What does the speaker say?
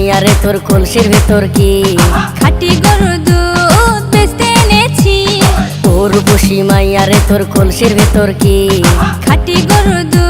রে তোর কলসির ভেতর কি? খাটি গরুর দুধ বেচতে এনেছি। তোর বসি মাইয়া রে তোর কলসির ভেতর কি? খাটি গরুর দুধ